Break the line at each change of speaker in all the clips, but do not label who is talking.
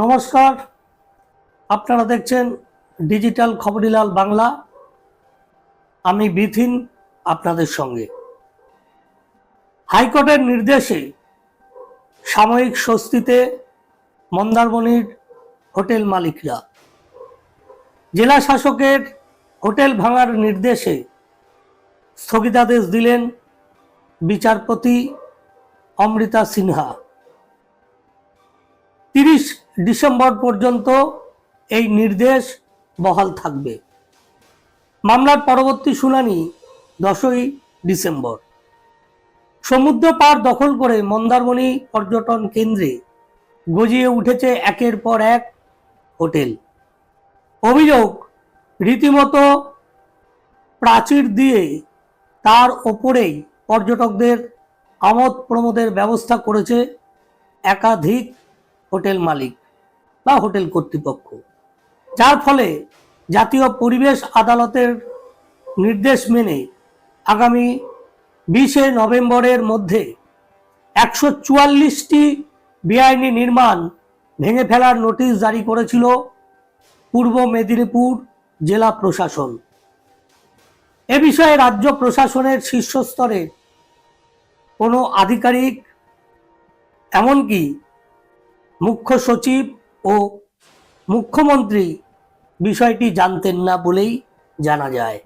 নমস্কার। আপনারা দেখছেন ডিজিটাল খবরিলাল বাংলা। আমি বিথিন আপনাদের সঙ্গে। হাইকোর্টের নির্দেশে সাময়িক স্বস্তিতে মন্দারমণির হোটেল মালিকরা। জেলা শাসকের হোটেল ভাঙার নির্দেশে স্থগিতাদেশ দিলেন বিচারপতি অমৃতা সিনহা। তিরিশ ডিসেম্বর পর্যন্ত এই নির্দেশ বহাল থাকবে। মামলার পরবর্তী শুনানি দশই ডিসেম্বর। সমুদ্র পার দখল করে মন্দারমণি পর্যটন কেন্দ্রে গজিয়ে উঠেছে একের পর এক হোটেল। অভিযোগ রীতিমতো প্রাচীর দিয়ে তার ওপরেই পর্যটকদের আমোদ প্রমোদের ব্যবস্থা করেছে একাধিক হোটেল মালিক বা হোটেল কর্তৃপক্ষ। যার ফলে জাতীয় পরিবেশ আদালতের নির্দেশ মেনে আগামী বিশে নভেম্বরের মধ্যে একশো চুয়াল্লিশটি বেআইনি নির্মাণ ভেঙে ফেলার নোটিশ জারি করেছিল পূর্ব মেদিনীপুর জেলা প্রশাসন। এ বিষয়ে রাজ্য প্রশাসনের শীর্ষস্তরে কোনো আধিকারিক, এমনকি মুখ্য সচিব ও মুখ্যমন্ত্রী বিষয়টি জানতেন না বলেই জানা যায়।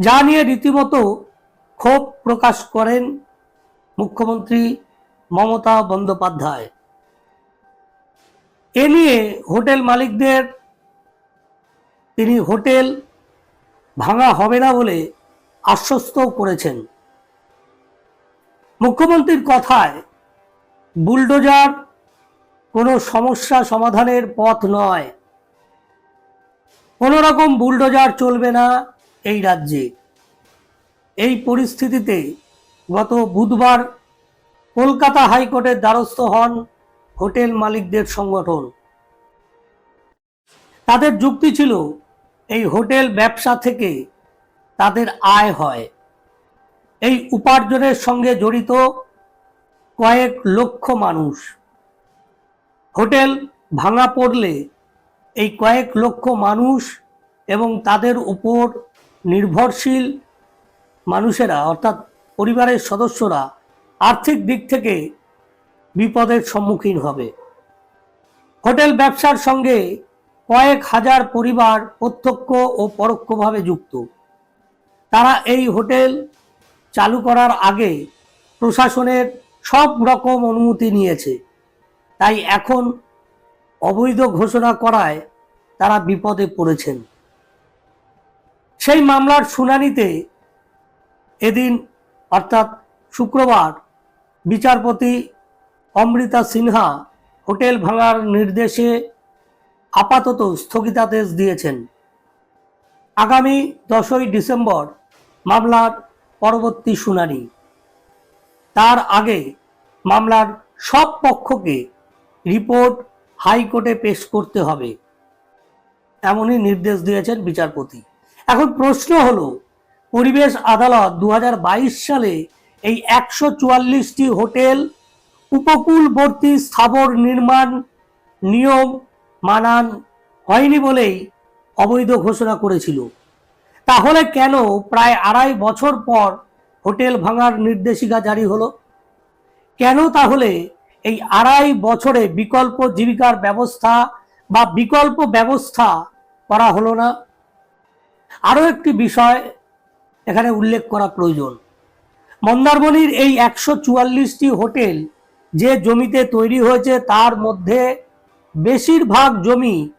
যা নিয়ে রীতিমতো ক্ষোভ প্রকাশ করেন মুখ্যমন্ত্রী মমতা বন্দ্যোপাধ্যায়। এ নিয়ে হোটেল মালিকদের, তিনি হোটেল ভাঙা হবে না বলে আশ্বস্ত করেছেন। মুখ্যমন্ত্রীর কথায় বুলডোজার কোনো সমস্যা সমাধানের পথ নয়। কোনো রকম বুলডোজার চলবে না এই রাজ্যে। এই পরিস্থিতিতে গত বুধবার কলকাতা হাইকোর্টের দ্বারস্থ হন হোটেল মালিকদের সংগঠন। তাদের যুক্তি ছিল, এই হোটেল ব্যবসা থেকে তাদের আয় হয়। এই উপার্জনের সঙ্গে জড়িত কয়েক লক্ষ মানুষ। হোটেল ভাঙা পড়লে এই কয়েক লক্ষ মানুষ এবং তাদের উপর নির্ভরশীল মানুষেরা, অর্থাৎ পরিবারের সদস্যরা আর্থিক দিক থেকে বিপদের সম্মুখীন হবে। হোটেল ব্যবসার সঙ্গে কয়েক হাজার পরিবার প্রত্যক্ষ ও পরোক্ষভাবে যুক্ত। তারা এই হোটেল চালু করার আগে প্রশাসনের সব রকম অনুমতি নিয়েছে। তাই এখন অবৈধ ঘোষণা করায় তারা বিপদে পড়েছেন। সেই মামলার শুনানিতে এদিন, অর্থাৎ শুক্রবার, বিচারপতি অমৃতা সিনহা হোটেল ভাঙার নির্দেশে আপাতত স্থগিতাদেশ দিয়েছেন। আগামী দশই ডিসেম্বর মামলার পরবর্তী শুনানি। তার আগে মামলার সব পক্ষকে রিপোর্ট হাইকোর্টে পেশ করতে হবে। এমনই নির্দেশ দিয়েছেন বিচারপতি। এখন প্রশ্ন হলো, পরিবেশ আদালত দু হাজার বাইশ সালে এই একশো চুয়াল্লিশটি হোটেল উপকূলবর্তী স্থাবর নির্মাণ নিয়ম মানান হয়নি বলেই অবৈধ ঘোষণা করেছিল। তাহলে কেন প্রায় আড়াই বছর পর হোটেল ভাঙার নির্দেশিকা জারি হলো? কেন তাহলে এই আড়াই বছরে বিকল্প জীবিকার ব্যবস্থা বা বিকল্প ব্যবস্থা করা হলো না। আরও একটি বিষয় এখানে উল্লেখ করা প্রয়োজন। মন্দারমণির এই একশো চুয়াল্লিশটি হোটেল যে জমিতে তৈরি হয়েছে তার মধ্যে বেশিরভাগ জমি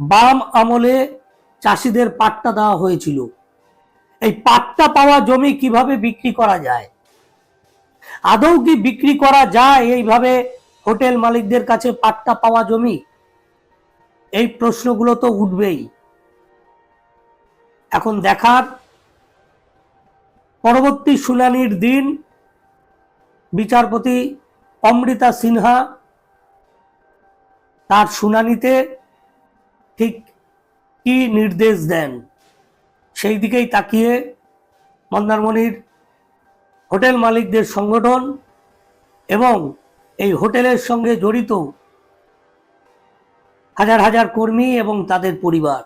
বাম আমলে চাষিদের পাট্টা দেওয়া হয়েছিল। এই পাট্টা পাওয়া জমি কীভাবে বিক্রি করা যায়? আদৌ কি বিক্রি করা যায়? এইভাবে হোটেল মালিকদের কাছে পাট্টা পাওয়া জমি? এই প্রশ্নগুলো তো উঠবেই। এখন দেখার পরবর্তী শুনানির দিন বিচারপতি অমৃতা সিনহা তার শুনানিতে ঠিক কি নির্দেশ দেন? সেই দিকেই তাকিয়ে মন্দারমণির হোটেল মালিকদের সংগঠন এবং এই হোটেলের সঙ্গে জড়িত হাজার হাজার কর্মী এবং তাদের পরিবার।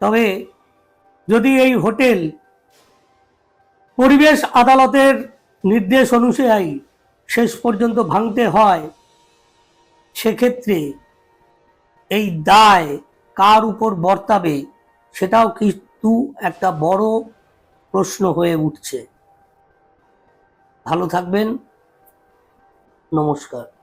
তবে যদি এই হোটেল পরিবেশ আদালতের নির্দেশ অনুযায়ী শেষ পর্যন্ত ভাঙতে হয়, সেক্ষেত্রে এই দায় কার উপর বর্তাবে সেটাও কিন্তু একটা বড় প্রশ্ন হয়ে উঠছে। ভালো থাকবেন। নমস্কার।